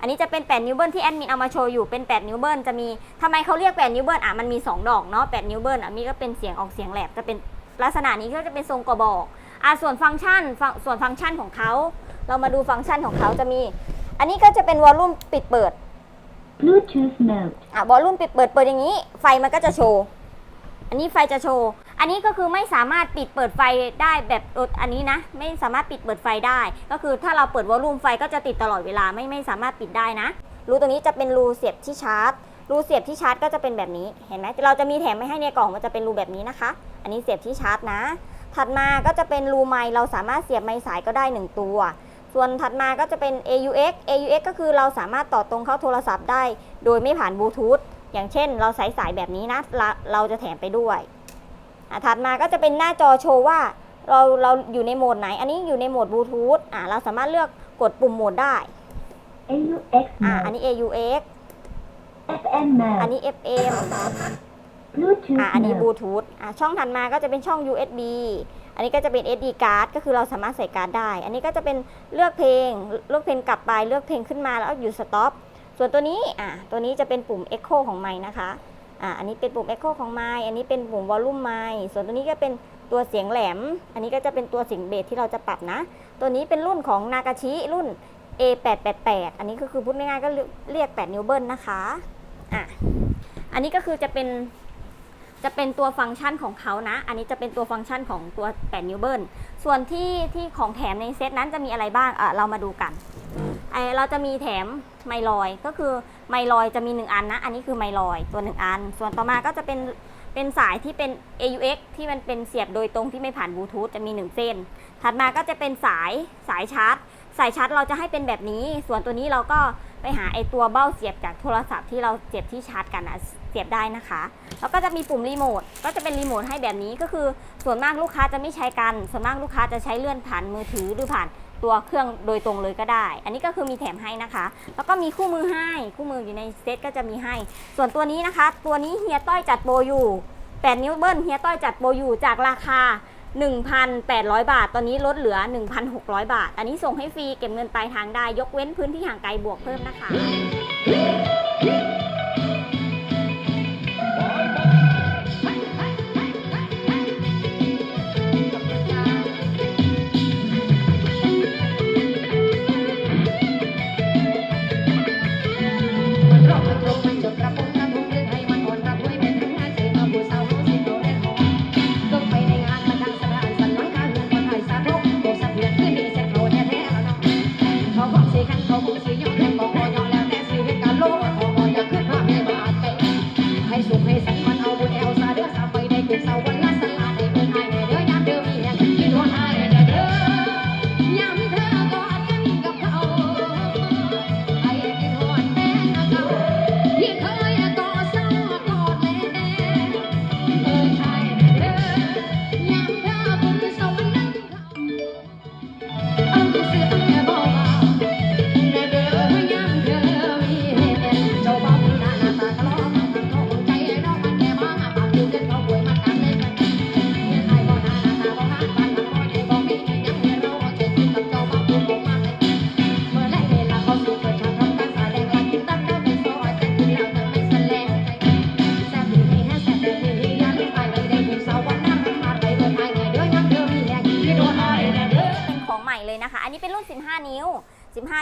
อันนี้จะเป็น8นิ้วเบิ้ลที่แอดมินเอามาโชว์อยู่เป็น 8 นิ้วเบิ้ลจะมีทำไมเขาเรียก8นิ้วเบิ้ลอะมันมี 2 ดอกเนาะ8นิ้วเบิ้ลอะมีก็เป็นเสียงออกเสียงแหลบจะเป็นลักษณะนี้ก็จะเป็นทรงกระบอกอะส่วนฟังก์ชันฟังส่วนฟังก์ชันของเขาเรามาดูฟังก์ชันของเขาจะมี อันนี้ก็จะเป็นวอลลุ่มปิดเปิด Bluetooth mode. อะวอลลุ่มปิดเปิดเปิดอย่างนี้ ไฟมันก็จะโชว์ อันนี้ไฟจะโชว์ อันนี้ก็คือไม่สามารถปิดเปิดไฟได้แบบอันนี้นะ ไม่สามารถปิดเปิดไฟได้ ก็คือถ้าเราเปิดวอลลุ่มไฟก็จะติดตลอดเวลาไม่ไม่สามารถปิดได้นะ รูตรงนี้จะเป็นรูเสียบที่ชาร์จ รูเสียบที่ชาร์จก็จะเป็นแบบนี้ เห็นไหมเราจะมีแถมไม่ให้ในกล่องมันจะเป็นรูแบบนี้นะคะ อันนี้เสียบที่ชาร์จนะ ถัดมาก็จะเป็นรูไมค์เราสามารถเสียบไมค์สายก็ได้หนึ่งตัว ส่วนถัดมาก็จะเป็น AUX AUX ก็คือเราสามารถต่อตรงเข้าโทรศัพท์ได้ โดยไม่ผ่านบลูทูธ อย่างเช่นเราใส่สายแบบนี้นะเราเราจะแถมไปด้วยอะถัดมาก็จะเป็นหน้าจอโชว์ว่าเราเราอยู่ในโหมดไหน อันนี้อยู่ในโหมดบลูทูธอะเราสามารถเลือกกดปุ่มโหมดได้ AUX อะอัน mode. นี้ AUX FM อัน mode. นี้ FM Bluetooth อะอันนี้บลู mode. ทูธอะช่องถัดมาก็จะเป็นช่อง USB อันนี้ก็จะเป็น SD card ก็คือเราสามารถใส่การ์ดได้ อันนี้ก็จะเป็นเลือกเพลง เลือกเพลงกลับไป เลือกเพลงขึ้นมาแล้วหยุดสต็อป ส่วนตัวนี้อะตัวนี้จะเป็นปุ่ม Echo ของไมค์นะคะอะอันนี้เป็นปุ่ม Echo ของไมค์อันนี้เป็นปุ่ม Volume ไมค์ส่วนตัวนี้ก็เป็นตัวเสียงแหลม อันนี้ก็จะเป็นตัวเสียงเบสที่เราจะปรับนะ ตัวนี้เป็นรุ่นของนากาชิรุ่น A888 อันนี้ก็คือพูดง่ายๆก็เรียก 8 นิ้วเบิลนะคะอะอันนี้ก็คือจะเป็นจะเป็นตัวฟังก์ชันของเขานะ อันนี้จะเป็นตัวฟังก์ชันของตัว8นิ้วเบิลส่วนที่ที่ของแถมในเซตนั้นจะมีอะไรบ้างอะเรามาดูกัน เราจะมีแถมไมลอยก็คือไมลอยจะมี 1 อันนะ อันนี้คือไมลอยตัว 1 อัน ส่วนต่อมาก็จะเป็นเป็นสายที่เป็น AUX ที่มันเป็นเสียบโดยตรงที่ไม่ผ่านบลูทูธจะมี 1 เส้น ถัดมาก็จะเป็นสายสายชาร์จ สายชาร์จเราจะให้เป็นแบบนี้ ส่วนตัวนี้เราก็ไปหาไอตัวเบ้าเสียบจากโทรศัพท์ที่เราเสียบที่ชาร์จกันนะเสียบได้นะคะ แล้วก็จะมีปุ่มรีโมทก็จะเป็นรีโมทให้แบบนี้ก็คือส่วนมากลูกค้าจะไม่ใช้กัน ส่วนมากลูกค้าจะใช้เลื่อนผ่านมือถือหรือผ่าน ตัวเครื่องโดยตรงเลยก็ได้ อันนี้ก็คือมีแถมให้นะคะ แล้วก็มีคู่มือให้ คู่มืออยู่ในเซตก็จะมีให้ ส่วนตัวนี้นะคะ ตัวนี้เฮียต้อยจัดโปรอยู่8นิ้วเบิ้ลเฮียต้อยจัดโปรอยู่จากราคา 1,800 บาท ตอนนี้ลดเหลือ 1,600 บาท อันนี้ส่งให้ฟรีเก็บเงินปลายทางได้ ยกเว้นพื้นที่ห่างไกลบวกเพิ่มนะคะ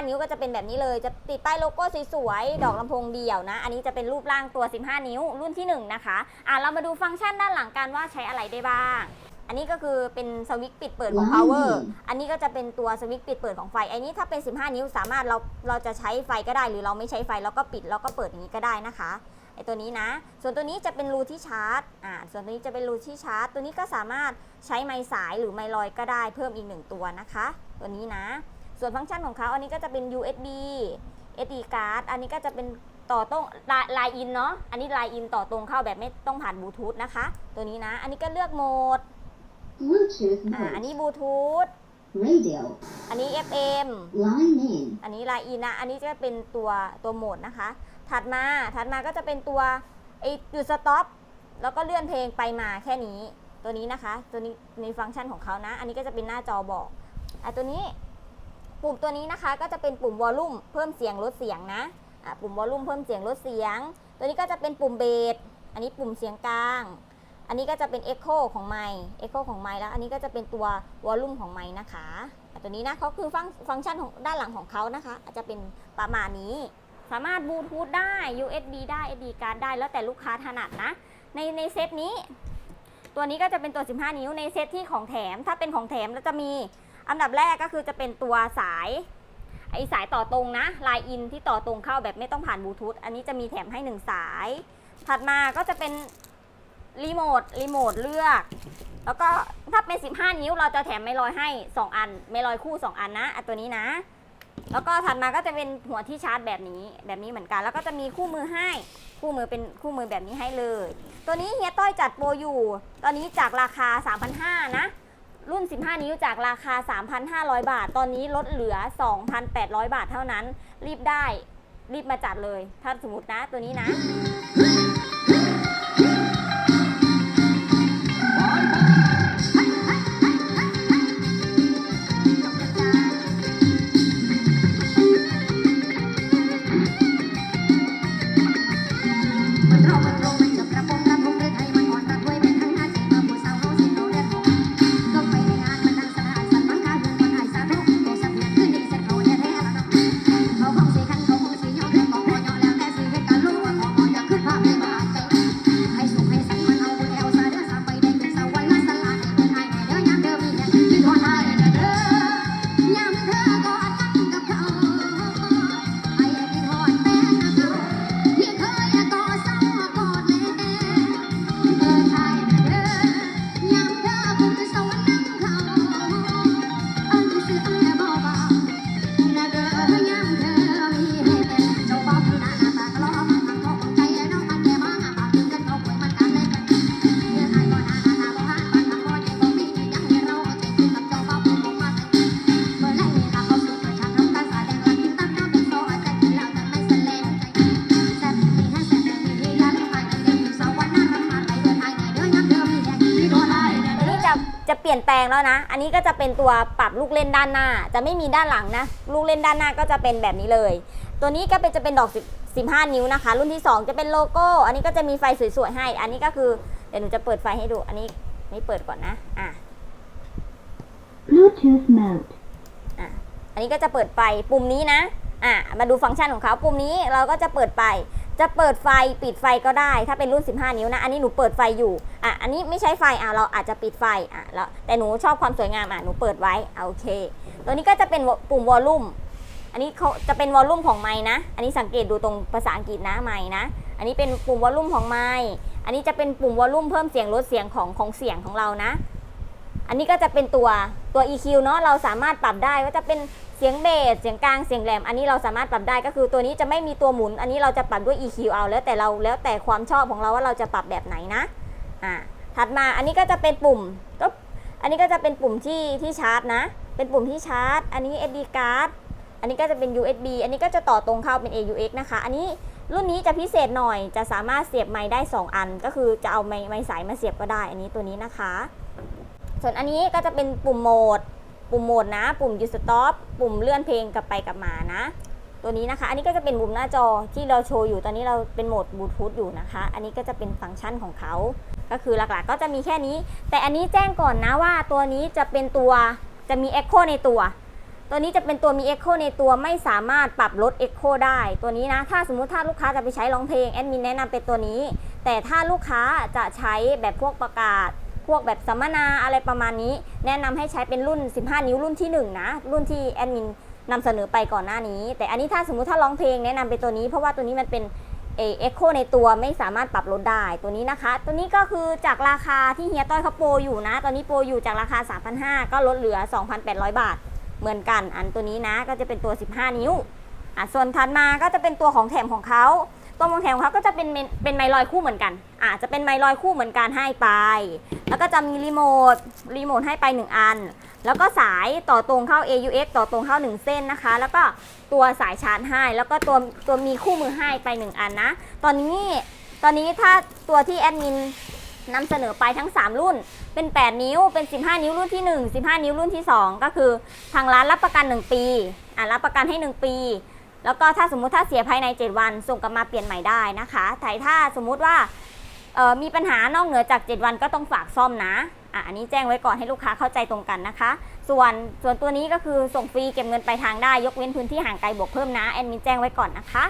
นิ้วก็จะเป็นแบบนี้เลย จะติดป้ายโลโก้สวยๆ ดอกลำโพงเดี่ยวนะ อันนี้จะเป็นรูปร่างตัว 15 นิ้วรุ่นที่ 1 นะคะ อะเรามาดูฟังก์ชันด้านหลังกันว่าใช้อะไรได้บ้าง อันนี้ก็คือเป็นสวิตช์ปิดเปิดของ power อันนี้ก็จะเป็นตัวสวิตช์ปิดเปิดของไฟ อันนี้ถ้าเป็น 15 นิ้วสามารถเราเราจะใช้ไฟก็ได้ หรือเราไม่ใช้ไฟแล้วก็ปิดแล้วก็เปิดอย่างนี้ก็ได้นะคะไอตัวนี้นะ ส่วนตัวนี้จะเป็นรูที่ชาร์จ อ่า ส่วนตัวนี้จะเป็นรูที่ชาร์จ ตัวนี้ก็สามารถใช้ไม้สายหรือไม้ลอยก็ได้เพิ่มอีกหนึ่งตัวนะคะ ตัวนี้นะ ส่วนฟังก์ชันของเขาอันนี้ก็จะเป็น USB SD card อันนี้ก็จะเป็นต่อตรงไลน์อินเนาะ อันนี้ไลน์อินต่อตรงเข้าแบบไม่ต้องผ่านบลูทูธนะคะ ตัวนี้นะ อันนี้ก็เลือกโหมด Bluetooth อ่า อัน mode. นี้บลูทูธ Radio. อันนี้ FM Line in. อันนี้ไลน์อินนะ อันนี้จะเป็นตัวตัวโหมดนะคะ ถัดมา ถัดมาก็จะเป็นตัวไอหยุดสต็อป แล้วก็เลื่อนเพลงไปมาแค่นี้ ตัวนี้นะคะ ตัวนี้ในฟังก์ชันของเขานะ อันนี้ก็จะเป็นหน้าจอบอกอะตัวนี้ ปุ่มตัวนี้นะคะก็จะเป็นปุ่มวอลลุ่มเพิ่มเสียงลดเสียงนะะปุ่มวอลลุ่มเพิ่มเสียงลดเสียง ตัวนี้ก็จะเป็นปุ่มเบสอันนี้ปุ่มเสียงกลาง อันนี้ก็จะเป็น Echo ของไมค์ Echo ของไมค์แล้ว อันนี้ก็จะเป็นตัววอลลุ่มของไมค์นะคะตัวนี้นะเขาคือฟังฟังก์ชันของด้านหลังของเขานะคะ อาจจะเป็นประมาณนี้ สามารถบลูทูธได้ USB ได้ SD card ได้แล้วแต่ลูกค้าถนัดนะ ในในเซตนี้ ตัวนี้ก็จะเป็นตัว 15 นิ้วในเซตที่ของแถม ถ้าเป็นของแถมแล้วจะมี อันดับแรกก็คือจะเป็นตัวสายไอสายต่อตรงนะลายอินที่ต่อตรงเข้าแบบไม่ต้องผ่านบลูทูธอันนี้จะมีแถมให้ 1 สาย ถัดมาก็จะเป็นรีโมทรีโมทเลือก แล้วก็ถ้าเป็น 15 นิ้วเราจะแถมไม่ลอยให้ 2 อัน ไม่ลอยคู่ 2 อันนะอันตัวนี้นะ แล้วก็ถัดมาก็จะเป็นหัวที่ชาร์จแบบนี้แบบนี้เหมือนกัน แล้วก็จะมีคู่มือให้คู่มือเป็นคู่มือแบบนี้ให้เลย ตัวนี้เฮียต้อยจัดโปรอยู่ ตอนนี้จากราคา 3,500นะ รุ่น 15 นิ้วจากราคา 3,500 บาท ตอนนี้ลดเหลือ 2,800 บาทเท่านั้น รีบได้ รีบมาจัดเลย ถ้าสมมตินะตัวนี้นะ จะจะเปลี่ยนแปลงแล้วนะ อันนี้ก็จะเป็นตัวปรับลูกเล่นด้านหน้า จะไม่มีด้านหลังนะ ลูกเล่นด้านหน้าก็จะเป็นแบบนี้เลย ตัวนี้ก็เป็นจะเป็นดอก10 15นิ้วนะคะ รุ่นที่ 2 จะเป็นโลโก้ อันนี้ก็จะมีไฟสวยๆให้ อันนี้ก็คือเดี๋ยวหนูจะเปิดไฟให้ดู อันนี้นี่เปิดก่อนนะ อะ Bluetooth mode. อันนี้ก็จะเปิดไฟปุ่มนี้นะ อะ มาดูฟังก์ชันของเขาปุ่มนี้เราก็จะเปิดไฟ จะเปิดไฟปิดไฟก็ได้ ถ้าเป็นรุ่น 15 นิ้วนะ อันนี้หนูเปิดไฟอยู่ อะ อันนี้ไม่ใช้ไฟ อะ เราอาจจะปิดไฟ อะ แล้ว แต่หนูชอบความสวยงาม อะ หนูเปิดไว้โอเค ตัวนี้ก็จะเป็นปุ่มวอลลุ่ม อันนี้เขาจะเป็นวอลลุ่มของไม้นะ อันนี้สังเกตดูตรงภาษาอังกฤษนะไม้นะ อันนี้เป็นปุ่มวอลลุ่มของไม้อันนี้จะเป็นปุ่มวอลลุ่มเพิ่มเสียงลดเสียงของของเสียงของเรานะ อันนี้ก็จะเป็นตัวตัว EQ เนาะ เราสามารถปรับได้ว่าจะเป็น เสียงเบสเสียงกลางเสียงแหลม อันนี้เราสามารถปรับได้ก็คือตัวนี้จะไม่มีตัวหมุน อันนี้เราจะปรับด้วย EQ เอาแล้วแต่เราแล้วแต่ความชอบของเราว่าเราจะปรับแบบไหนนะอ่าถัดมาอันนี้ก็จะเป็นปุ่มก็อันนี้ก็จะเป็นปุ่มที่ที่ชาร์จนะ เป็นปุ่มที่ชาร์จ อันนี้ SD card อันนี้ก็จะเป็น USB อันนี้ก็จะต่อตรงเข้าเป็น AUX นะคะ อันนี้รุ่นนี้จะพิเศษหน่อยจะสามารถเสียบไม้ได้ 2 อัน ก็คือจะเอาไม้ไม้สายมาเสียบก็ได้ อันนี้ตัวนี้นะคะ ส่วนอันนี้ก็จะเป็นปุ่มโหมด ปุ่มโหมดนะ ปุ่ม u stop ปุ่มเลื่อนเพลงกลับไปกลับมานะ ตัวนี้นะคะ อันนี้ก็จะเป็นปุ่มหน้าจอที่เราโชว์อยู่ ตอนนี้เราเป็นโหมดบลูทูธอยู่นะคะ อันนี้ก็จะเป็นฟังก์ชันของเขา ก็คือหลักๆก็จะมีแค่นี้ แต่อันนี้แจ้งก่อนนะว่าตัวนี้จะเป็นตัวจะมี Echo ในตัว ตัวนี้จะเป็นตัวมี Echo ในตัวไม่สามารถปรับลด Echo ได้ ตัวนี้นะ ถ้าสมมุติถ้าลูกค้าจะไปใช้ร้องเพลงแอดมินแนะนำเป็นตัวนี้ แต่ถ้าลูกค้าจะใช้แบบพวกประกาศ พวกแบบสัมมนาอะไรประมาณนี้ แนะนำให้ใช้เป็นรุ่น 15 นิ้วรุ่นที่ 1 นะ รุ่นที่แอดมินนำเสนอไปก่อนหน้านี้ แต่อันนี้ถ้าสมมุติถ้าร้องเพลงแนะนำเป็นตัวนี้ เพราะว่าตัวนี้มันเป็นเอ็กโคในตัวไม่สามารถปรับลดได้ตัวนี้นะคะ ตัวนี้ก็คือจากราคาที่เฮียต้อยเขาโปรอยู่นะ ตอนนี้โปรอยู่จากราคา 3,500 ก็ลดเหลือ 2,800 บาท เหมือนกัน อันตัวนี้นะก็จะเป็นตัว 15 นิ้วอะส่วนถัดมาก็จะเป็นตัวของแถมของเขา ตัวของแถมเขาก็จะเป็นเป็นไมลอยคู่เหมือนกันอะจะเป็นไมลอยคู่เหมือนกันให้ไป แล้วก็จะมีรีโมทรีโมทให้ไป 1 อัน แล้วก็สายต่อตรงเข้า AUX ต่อตรงเข้า 1 เส้นนะคะ แล้วก็ตัวสายชาร์จให้ แล้วก็ตัวตัวมีคู่มือให้ไป 1 อันนะ ตอนนี้ตอนนี้ถ้าตัวที่แอดมินนำเสนอไปทั้ง 3 รุ่น เป็น 8 นิ้ว เป็น 15 นิ้วรุ่นที่ 1 15 นิ้วรุ่นที่ 2 ก็คือทางร้านรับประกัน 1 ปี อะรับประกันให้ 1 ปี แล้วก็ถ้าสมมุติถ้าเสียภายใน 7 วัน ส่งกลับมาเปลี่ยนใหม่ได้นะคะแต่ถ้าสมมุติว่ามีปัญหานอกเหนือจาก 7 วันก็ต้องฝากซ่อมนะอะอันนี้แจ้งไว้ก่อนให้ลูกค้าเข้าใจตรงกันนะคะ ส่วนส่วนตัวนี้ก็คือส่งฟรีเก็บเงินปลายทางได้ ยกเว้นพื้นที่ห่างไกลบวกเพิ่มนะแอดมินแจ้งไว้ก่อนนะคะ